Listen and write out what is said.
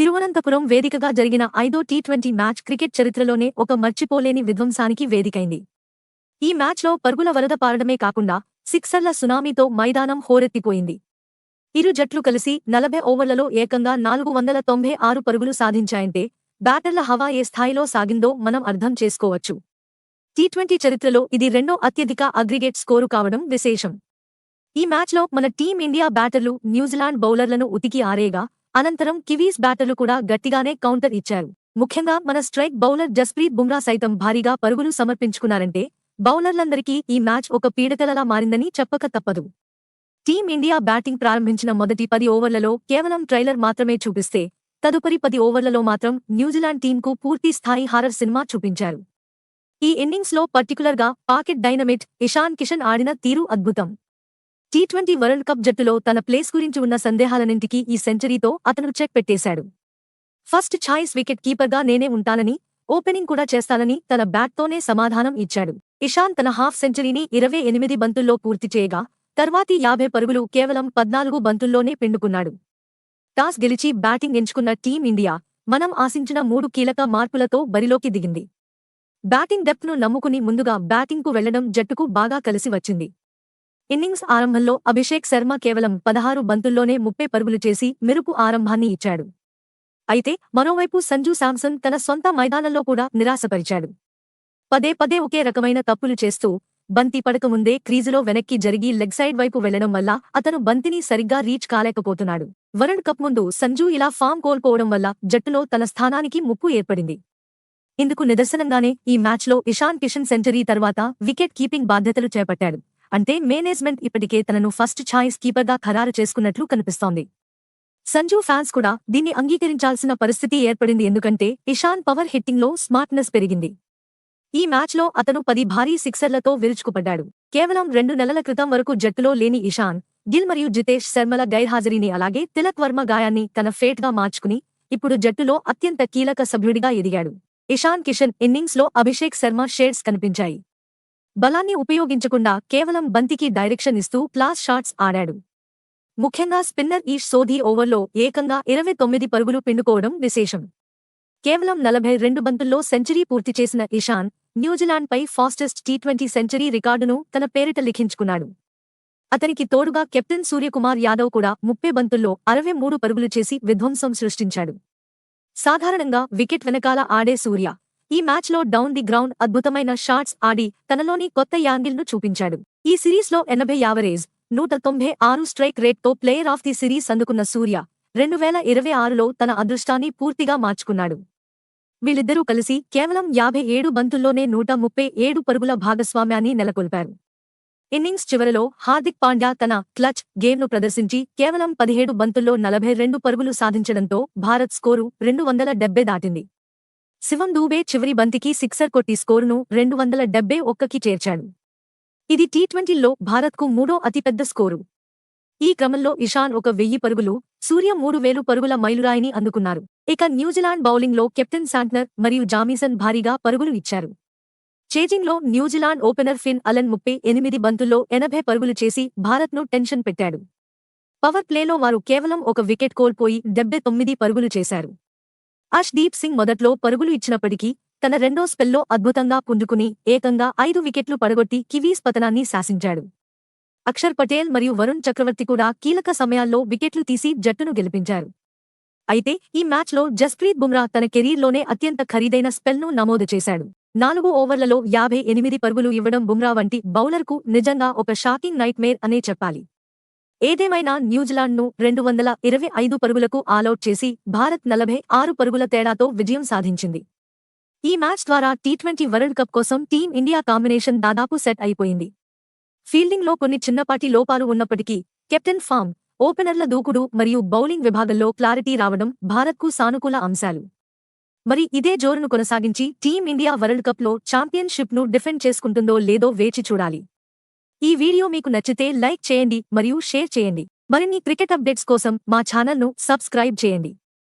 తిరువనంతపురం వేదికగా జరిగిన ఐదో టీ ట్వంటీ మ్యాచ్ క్రికెట్ చరిత్రలోనే ఒక మర్చిపోలేని విధ్వంసానికి వేదికైంది. ఈ మ్యాచ్లో పరుగుల వరద పారడమే కాకుండా సిక్సర్ల సునామీతో మైదానం హోరెత్తిపోయింది. ఇరు జట్లు కలిసి నలభై ఓవర్లలో ఏకంగా నాలుగు వందల తొంభై ఆరు పరుగులు సాధించాయంటే బ్యాటర్ల హవా ఏ స్థాయిలో సాగిందో మనం అర్థం చేసుకోవచ్చు. టీ ట్వంటీ చరిత్రలో ఇది రెండో అత్యధిక అగ్రిగేట్ స్కోరు కావడం విశేషం. ఈ మ్యాచ్లో మన టీమిండియా బ్యాటర్లు న్యూజిలాండ్ బౌలర్లను ఉతికి ఆరేగా అనంతరం కివీస్ బ్యాటర్లు కూడా గట్టిగానే కౌంటర్ ఇచ్చారు. ముఖ్యంగా మన స్ట్రైక్ బౌలర్ జస్ప్రీత్ బుమ్రా సైతం భారీగా పరుగులు సమర్పించుకున్నారంటే బౌలర్లందరికీ ఈ మ్యాచ్ ఒక పీడకలలా మారిందని చెప్పక తప్పదు. టీమిండియా బ్యాటింగ్ ప్రారంభించిన మొదటి పది ఓవర్లలో కేవలం ట్రైలర్ మాత్రమే చూపిస్తే తదుపరి పది ఓవర్లలో మాత్రం న్యూజిలాండ్ టీంకు పూర్తి స్థాయి హారర్ సినిమా చూపించారు. ఈ ఇన్నింగ్స్లో పర్టికులర్గా పాకెట్ డైనమిట్ ఇషాన్ కిషన్ ఆడిన తీరు అద్భుతం. టీ ట్వంటీ వరల్డ్ కప్ జట్టులో తన ప్లేస్ గురించి ఉన్న సందేహాలన్నింటికీ ఈ సెంచరీతో అతను చెక్ పెట్టేశాడు. ఫస్ట్ ఛాయిస్ వికెట్ కీపర్గా నేనే ఉంటానని ఓపెనింగ్ కూడా చేస్తానని తన బ్యాట్తోనే సమాధానం ఇచ్చాడు. ఇషాన్ తన హాఫ్ సెంచరీని ఇరవై ఎనిమిది బంతుల్లో పూర్తి చేయగా తర్వాతి యాభై పరుగులు కేవలం పద్నాలుగు బంతుల్లోనే పిండుకున్నాడు. టాస్ గెలిచి బ్యాటింగ్ ఎంచుకున్న టీమిండియా మనం ఆశించిన మూడు కీలక మార్పులతో బరిలోకి దిగింది. బ్యాటింగ్ డెప్త్ను నమ్ముకుని ముందుగా బ్యాటింగ్కు వెళ్ళడం జట్టుకు బాగా కలిసి వచ్చింది. ఇన్నింగ్స్ ఆరంభంలో అభిషేక్ శర్మ కేవలం పదహారు బంతుల్లోనే ముప్పై పరుగులు చేసి మెరుపు ఆరంభాన్ని ఇచ్చాడు. అయితే మరోవైపు సంజు శాంసన్ తన సొంత మైదానంలో కూడా నిరాశపరిచాడు. పదే పదే ఒకే రకమైన తప్పులు చేస్తూ బంతి పడకముందే క్రీజులో వెనక్కి జరిగి లెగ్ సైడ్ వైపు వెళ్ళడం వల్ల అతను బంతిని సరిగ్గా రీచ్ కాలేకపోతున్నాడు. వరల్డ్ కప్ ముందు సంజు ఇలా ఫామ్ కోల్పోవడం వల్ల జట్టులో తన స్థానానికి ముప్పు ఏర్పడింది. ఇందుకు నిదర్శనంగానే ఈ మ్యాచ్లో ఇషాన్ కిషన్ సెంచరీ తర్వాత వికెట్ కీపింగ్ బాధ్యతలు చేపట్టాడు. అంటే మేనేజ్మెంట్ ఇప్పటికే తనను ఫస్ట్ ఛాయిస్ కీపర్గా ఖరారు చేసుకున్నట్లు కనిపిస్తోంది. సంజు ఫ్యాన్స్ కూడా దీన్ని అంగీకరించాల్సిన పరిస్థితి ఏర్పడింది ఎందుకంటే ఇషాన్ పవర్ హిట్టింగ్లో స్మార్ట్నెస్ పెరిగింది. ఈ మ్యాచ్లో అతను పది భారీ సిక్సర్లతో విరుచుకుపడ్డాడు. కేవలం రెండు నెలల క్రితం వరకు జట్టులో లేని ఇషాన్ గిల్ మరియు జితేష్ శర్మల గైర్హాజరీని అలాగే తిలక్ వర్మ గాయాన్ని తన ఫేట్గా మార్చుకుని ఇప్పుడు జట్టులో అత్యంత కీలక సభ్యుడిగా ఎదిగాడు. ఇషాన్ కిషన్ ఇన్నింగ్స్లో అభిషేక్ శర్మ షేడ్స్ కనిపించాయి. బలాన్ని ఉపయోగించకుండా కేవలం బంతికి డైరెక్షన్ ఇస్తూ క్లాస్ షాట్స్ ఆడాడు. ముఖ్యంగా స్పిన్నర్ ఈష్ సోధీ ఓవర్లో ఏకంగా ఇరవై తొమ్మిది పరుగులు పిండుకోవడం విశేషం. కేవలం నలభై రెండు బంతుల్లో సెంచరీ పూర్తి చేసిన ఇషాన్ న్యూజిలాండ్పై ఫాస్టెస్ట్ టీ ట్వంటీ సెంచరీ రికార్డును తన పేరిట లిఖించుకున్నాడు. అతనికి తోడుగా కెప్టెన్ సూర్యకుమార్ యాదవ్ కూడా ముప్పై బంతుల్లో అరవై మూడు పరుగులు చేసి విధ్వంసం సృష్టించాడు. సాధారణంగా వికెట్ వెనకాల ఆడే సూర్య ఈ మ్యాచ్లో డౌన్ ది గ్రౌండ్ అద్భుతమైన షాట్స్ ఆడి తనలోని కొత్త యాంగిల్ను చూపించాడు. ఈ సిరీస్లో ఎనభై యావరేజ్ నూట తొంభై ఆరు స్ట్రైక్ రేట్తో ప్లేయర్ ఆఫ్ ది సిరీస్ అందుకున్న సూర్య రెండు వేల ఇరవై ఆరులో తన అదృష్టాన్ని పూర్తిగా మార్చుకున్నాడు. వీళ్ళిద్దరూ కలిసి కేవలం యాభై ఏడు బంతుల్లోనే నూట ముప్పై ఏడు పరుగుల భాగస్వామ్యాన్ని నెలకొల్పారు. ఇన్నింగ్స్ చివరలో హార్దిక్ పాండ్యా తన క్లచ్ గేమ్ను ప్రదర్శించి కేవలం పదిహేడు బంతుల్లో నలభై రెండు పరుగులు సాధించడంతో భారత్ స్కోరు రెండు వందల డెబ్బై దాటింది. శివం దూబే చివరి బంతికి సిక్సర్ కొట్టి స్కోరును రెండు వందల డెబ్బై ఒక్కకి చేర్చాడు. ఇది టీ ట్వంటీల్లో భారత్కు మూడో అతిపెద్ద స్కోరు. ఈ క్రమంలో ఇషాన్ ఒక వెయ్యి పరుగులు సూర్య మూడు వేలు పరుగుల మైలురాయిని అందుకున్నారు. ఇక న్యూజిలాండ్ బౌలింగ్లో కెప్టెన్ శాంట్నర్ మరియు జామీసన్ భారీగా పరుగులు ఇచ్చారు. చేజింగ్లో New Zealand opener Finn Allen ముప్పై ఎనిమిది బంతుల్లో ఎనభై పరుగులు చేసి భారత్ను టెన్షన్ పెట్టాడు. పవర్ ప్లేలో వారు కేవలం ఒక వికెట్ కోల్పోయి డెబ్బై తొమ్మిది పరుగులు చేశారు. అష్దీప్ సింగ్ మొదట్లో పరుగులు ఇచ్చినప్పటికీ తన రెండో స్పెల్లో అద్భుతంగా పుంజుకుని ఏకంగా ఐదు వికెట్లు పడగొట్టి కివీస్ పతనాన్ని శాసించాడు. అక్షర్ పటేల్ మరియు వరుణ్ చక్రవర్తి కూడా కీలక సమయాల్లో వికెట్లు తీసి జట్టును గెలిపించారు. అయితే ఈ మ్యాచ్లో జస్ప్రీత్ బుమ్రా తన కెరీర్లోనే అత్యంత ఖరీదైన స్పెల్ను నమోదు చేశాడు. నాలుగు ఓవర్లలో యాభై ఎనిమిది పరుగులు ఇవ్వడం బుమ్రా వంటి బౌలర్కు నిజంగా ఒక షాకింగ్ నైట్ మేర్ అనే చెప్పాలి. ఏదేమైనా న్యూజిలాండ్ను రెండు వందల ఇరవై ఐదు పరుగులకు ఆలౌట్ చేసి భారత్ నలభై ఆరు పరుగుల తేడాతో విజయం సాధించింది. ఈ మ్యాచ్ ద్వారా టీ ట్వంటీ వరల్డ్ కప్ కోసం టీం ఇండియా కాంబినేషన్ దాదాపు సెట్ అయిపోయింది. ఫీల్డింగ్లో కొన్ని చిన్నపాటి లోపాలు ఉన్నప్పటికీ కెప్టెన్ ఫామ్ ఓపెనర్ల దూకుడు మరియు బౌలింగ్ విభాగంలో క్లారిటీ రావడం భారత్కు సానుకూల అంశాలు. మరి ఇదే జోరును కొనసాగించి టీం ఇండియా వరల్డ్ కప్లో ఛాంపియన్షిప్ను డిఫెండ్ చేసుకుంటుందో లేదో వేచి చూడాలి. ఈ వీడియో మీకు నచ్చితే లైక్ చేయండి మరియు షేర్ చేయండి. మరిన్ని క్రికెట్ అప్డేట్స్ కోసం మా ఛానల్ను సబ్స్క్రైబ్ చేయండి.